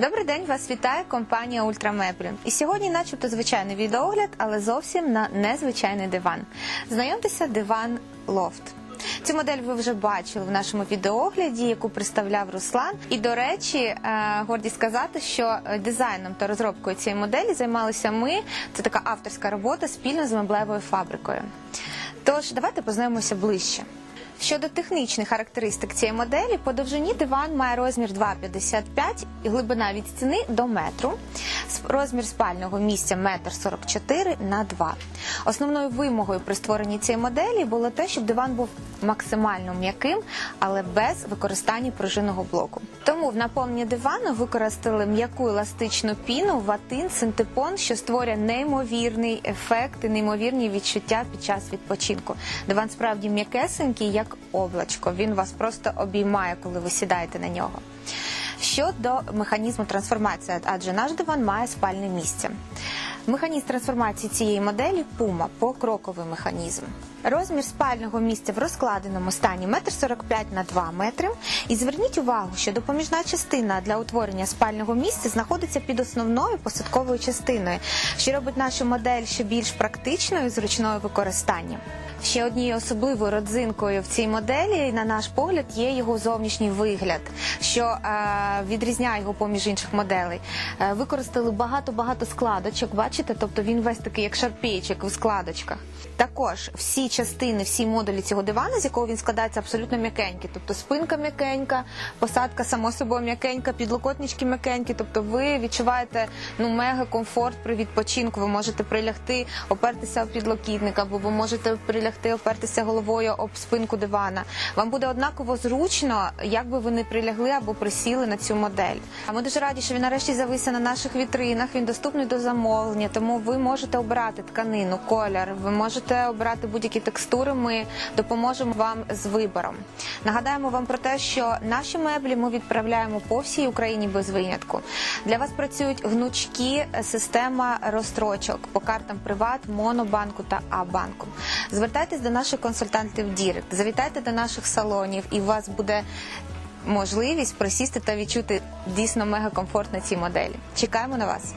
Добрий день, вас вітає компанія Ультрамеблі. І сьогодні, начебто, звичайний відеогляд, але зовсім на незвичайний диван. Знайомтеся, диван Лофт. Цю модель ви вже бачили в нашому відеогляді, яку представляв Руслан. І до речі, е, гордість сказати, що е, дизайном та розробкою цієї моделі займалися ми. Це така авторська робота спільно з меблевою фабрикою. Тож давайте познайомимося ближче. Щодо технічних характеристик цієї моделі, по довжині диван має розмір 2,55 і глибина від стіни до метру. Розмір спального місця 1,44 м на 2. Основною вимогою при створенні цієї моделі було те, щоб диван був максимально м'яким, але без використання пружинного блоку. Тому в наповненні дивану використали м'яку еластичну піну, ватин, синтепон, що створює неймовірний ефект і неймовірні відчуття під час відпочинку. Диван справді м'якесенький, як облачко. Він вас просто обіймає, коли ви сідаєте на нього. Щодо механізму трансформації, адже наш диван має спальне місце. Механізм трансформації цієї моделі Puma – покроковий механізм. Розмір спального місця в розкладеному стані 1,45 м на 2 метри. І зверніть увагу, що допоміжна частина для утворення спального місця знаходиться під основною посадковою частиною, що робить нашу модель ще більш практичною і зручною використання. Ще однією особливою родзинкою в цій моделі, на наш погляд, є його зовнішній вигляд, що е, відрізняє його поміж інших моделей. Е, використали багато-багато складочок, бачите, тобто він весь такий як шарпейчик у складочках. Також всі частини, всі модулі цього дивана, з якого він складається, абсолютно м'якенькі. Тобто спинка м'якенька, посадка само собою м'якенька, підлокотнички м'якенькі. Тобто ви відчуваєте ну мега комфорт при відпочинку. Ви можете прилягти, опертися об підлокітник, або ви можете прилягти, опертися головою об спинку дивана. Вам буде однаково зручно, як би ви не прилягли або присіли на цю модель. А ми дуже раді, що він нарешті з'явився на наших вітринах. Він доступний до замовлення, тому ви можете обирати тканину, колір. Ви можете обирати будь-які текстури. Ми допоможемо вам з вибором. Нагадаємо вам про те, що наші меблі ми відправляємо по всій Україні без винятку. Для вас працюють гнучкі е, система розстрочок по картам Приват, Монобанку та А-банку. Звертайтесь до наших консультантів Дірект, завітайте до наших салонів, і у вас буде можливість присісти та відчути дійсно мега комфорт на цій моделі. Чекаємо на вас.